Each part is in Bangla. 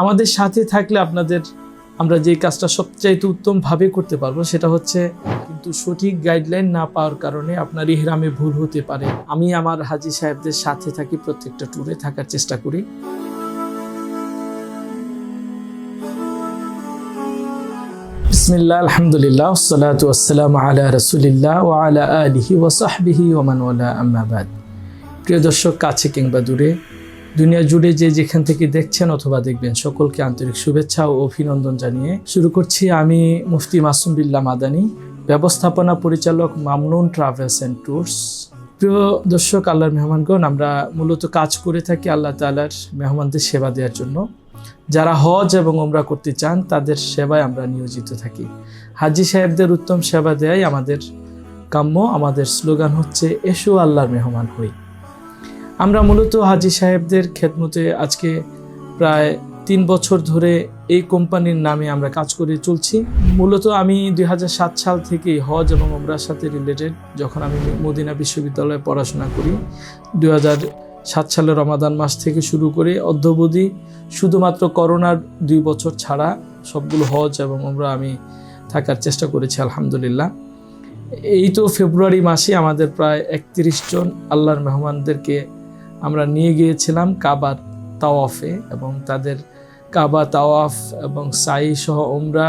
আমাদের সাথে থাকলে আপনাদের আমরা যে কাজটা সবচাইতে উত্তমভাবে করতে পারব সেটা হচ্ছে কিন্তু সঠিক গাইডলাইন না পাওয়ার কারণে আপনার ইহরামে ভুল হতে পারে। আমি আমার হাজি সাহেবদের সাথে থাকি, প্রত্যেকটা ট্যুরে থাকার চেষ্টা করি। আলহামদুলিল্লাহ আলা ও আলা ওমান ওয়ালা। প্রিয় দর্শক, কাছে কিংবা দূরে দুনিয়া জুড়ে যে যেখান থেকে দেখছেন অথবা দেখবেন, সকলকে আন্তরিক শুভেচ্ছা ও অভিনন্দন জানিয়ে শুরু করছি আমি মুফতি মাসুম বিল্লাহ মাদানি, ব্যবস্থাপনা পরিচালক মামনুন ট্রাভেলস অ্যান্ড ট্যুরস। প্রিয় দর্শক, আল্লাহর মেহমানগণ, আমরা মূলত কাজ করে থাকি আল্লাহ তালার মেহমানদের সেবা দেওয়ার জন্য। যারা হজ এবং ওমরা করতে চান, তাদের সেবায় আমরা নিয়োজিত থাকি। হাজি সাহেবদের উত্তম সেবা দেয়াই আমাদের কাম্য। আমাদের স্লোগান হচ্ছে, এসো আল্লাহর মেহমান হই। আমরা মূলত হাজি সাহেবদের খেদমতে আজকে প্রায় তিন বছর ধরে এই কোম্পানির নামে আমরা কাজ করে চলছি। মূলত আমি দুই হাজার সাত সাল থেকেই হজ এবং ওমরার সাথে রিলেটেড যখন আমি মদিনা বিশ্ববিদ্যালয়ে পড়াশোনা করি। দুই সাত সালের রমাদান মাস থেকে শুরু করে অদ্যবধি শুধুমাত্র করোনার দুই বছর ছাড়া সবগুলো হজ এবং আমরা আমি থাকার চেষ্টা করেছি, আলহামদুলিল্লাহ। এই তো ফেব্রুয়ারি মাসে আমাদের প্রায় একত্রিশ জন আল্লাহর মেহমানদেরকে আমরা নিয়ে গিয়েছিলাম কাবার তাওয়াফে এবং তাদের কাবা তাওয়াফ এবং সাই সহ ওমরা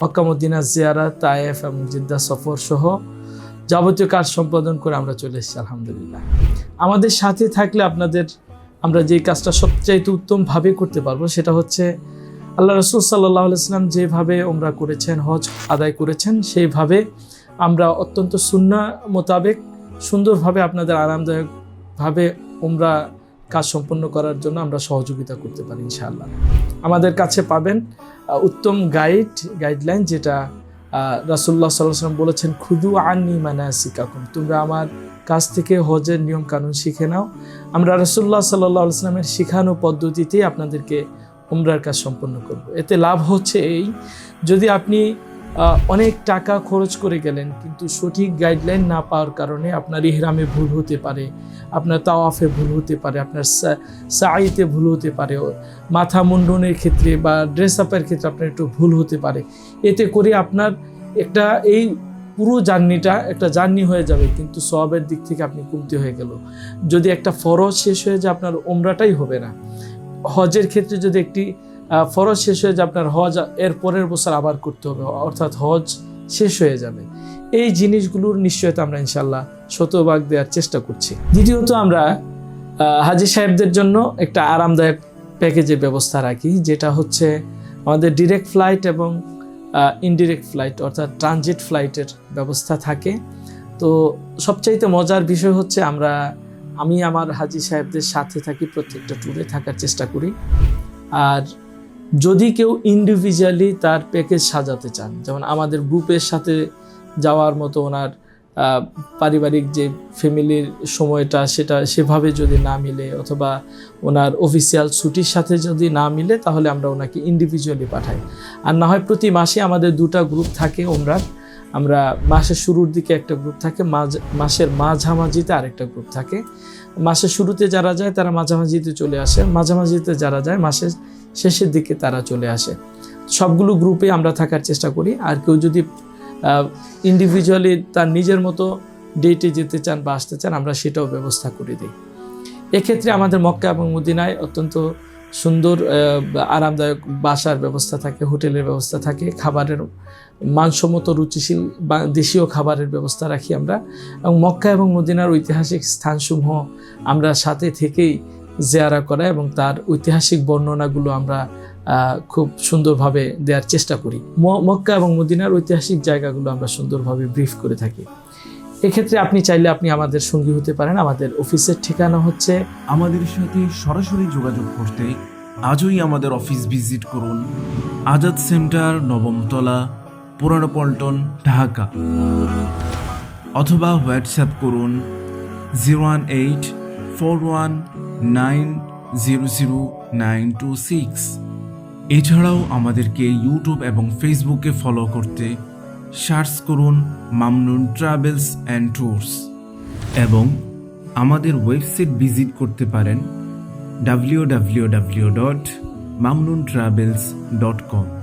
হকামুদ্দিনা জিয়ারা, তায়েফ এবং জিদ্দা সফর সহ যাবতীয় কাজ সম্পাদন করে আমরা চলে এসেছি, আলহামদুলিল্লাহ। আমাদের সাথে থাকলে আপনাদের আমরা যে কাজটা সবচাইতে উত্তমভাবে করতে পারব সেটা হচ্ছে আল্লাহ রসুল সাল্লাহ ইসলাম যেভাবে ওমরা করেছেন, হজ আদায় করেছেন, সেইভাবে আমরা অত্যন্ত সুন্না মোতাবেক সুন্দরভাবে আপনাদের আরামদায়কভাবে ওমরা কাজ সম্পন্ন করার জন্য আমরা সহযোগিতা করতে পারি, ইনশাআল্লাহ। আমাদের কাছে পাবেন উত্তম গাইড, গাইডলাইন যেটা রাসুল্লাহ সাল্লাম বলেছেন, খুদু আনি মানা শিকাকুম তোমরা আমার কাছ থেকে হজের নিয়ম কানুন শিখে নাও। আমরা রসুল্লাহ সাল্লাহ ইসলামের শিখানো পদ্ধতিতেই আপনাদেরকে উমরার কাজ সম্পন্ন করব। এতে লাভ হচ্ছে এই, যদি আপনি অনেক টাকা খরচ করে গেলেন, কিন্তু সঠিক গাইডলাইন না পাওয়ার কারণে আপনার ইহরামে ভুল হতে পারে, আপনার তাওয়াফে ভুল হতে পারে, আপনার সাইতে ভুল হতে পারে মাথা মুন্ডনের ক্ষেত্রে বা ড্রেস আপের ক্ষেত্রে আপনার একটু ভুল হতে পারে। এতে করে আপনার একটা এই পুরো জার্নিটা, একটা জার্নি হয়ে যাবে, কিন্তু সবের দিক থেকে আপনি কমতি হয়ে গেল। যদি একটা ফরজ শেষ হয়ে যায়, আপনার ওমরাটাই হবে না। হজের ক্ষেত্রে যদি একটি ফরজ শেষ হয়ে যায় আপনার হজ, এর পরের বছর আবার করতে হবে, অর্থাৎ হজ শেষ হয়ে যাবে। এই জিনিসগুলোর নিশ্চয়তা আমরা ইনশাল্লাহ শতভাগ দেওয়ার চেষ্টা করছি। দ্বিতীয়ত আমরা হাজি সাহেবদের জন্য একটা আরামদায়ক প্যাকেজের ব্যবস্থা রাখি, যেটা হচ্ছে আমাদের ডিরেক্ট ফ্লাইট এবং ইনডিরেক্ট ফ্লাইট অর্থাৎ ট্রানজিট ফ্লাইটের ব্যবস্থা থাকে। তো সবচাইতে মজার বিষয় হচ্ছে আমরা, আমি আমার হাজি সাহেবদের সাথে থাকি, প্রত্যেকটা ট্যুরে থাকার চেষ্টা করি। আর যদি কেউ ইন্ডিভিজুয়ালি তার প্যাকেজ সাজাতে চান, যেমন আমাদের গ্রুপের সাথে যাওয়ার মতো ওনার পারিবারিক যে ফ্যামিলির সময়টা সেটা সেভাবে যদি না মিলে অথবা ওনার অফিসিয়াল ছুটির সাথে যদি না মিলে, তাহলে আমরা ওনাকে ইন্ডিভিজুয়ালি পাঠাই। আর না হয় প্রতি মাসে আমাদের দুটা গ্রুপ থাকে ওমরার আমরা মাসের শুরুর দিকে একটা গ্রুপ থাকে, মাঝ, মাসের মাঝামাঝিতে আরেকটা গ্রুপ থাকে। মাসের শুরুতে যারা যায়, তারা মাঝামাঝিতে চলে আসে। মাঝামাঝিতে যারা যায়, মাসের শেষের দিকে তারা চলে আসে। সবগুলো গ্রুপে আমরা থাকার চেষ্টা করি। আর কেউ যদি ইন্ডিভিজুয়ালি তার নিজের মতো ডেটে যেতে চান বা আসতে চান, আমরা সেটাও ব্যবস্থা করে দিই। এক্ষেত্রে আমাদের মক্কা এবং মদিনায় অত্যন্ত সুন্দর আরামদায়ক বাসার ব্যবস্থা থাকে, হোটেলের ব্যবস্থা থাকে, খাবারের মানসম্মত রুচিশীল বা দেশীয় খাবারের ব্যবস্থা রাখি আমরা। এবং মক্কা এবং মদিনার ঐতিহাসিক স্থানসমূহ আমরা সাথে থেকেই জেয়ারা করা এবং তার ঐতিহাসিক বর্ণনাগুলো আমরা খুব সুন্দরভাবে দেওয়ার চেষ্টা করি। মক্কা এবং মদিনার ঐতিহাসিক জায়গাগুলো আমরা সুন্দরভাবে ব্রিফ করে থাকি। এক্ষেত্রে আপনি চাইলে আপনি আমাদের সঙ্গী হতে পারেন। আমাদের অফিসের ঠিকানা হচ্ছে আমাদের সাথে সরাসরি যোগাযোগ করতে আজই আমাদের অফিস ভিজিট করুন। আজাদ সেন্টার, নবমতলা, পুরানো পল্টন, ঢাকা। অথবা হোয়াটসঅ্যাপ করুন zero one eight four one nine zero zero nine two six. এছাড়াও আমাদেরকে ইউটিউব এবং ফেসবুকে ফলো করতে সার্চ করুন মামনুন ট্রাভেলস অ্যান্ড ট্যুরস। এবং আমাদের ওয়েবসাইট ভিজিট করতে পারেন W W W dot Mamnun travels dot com.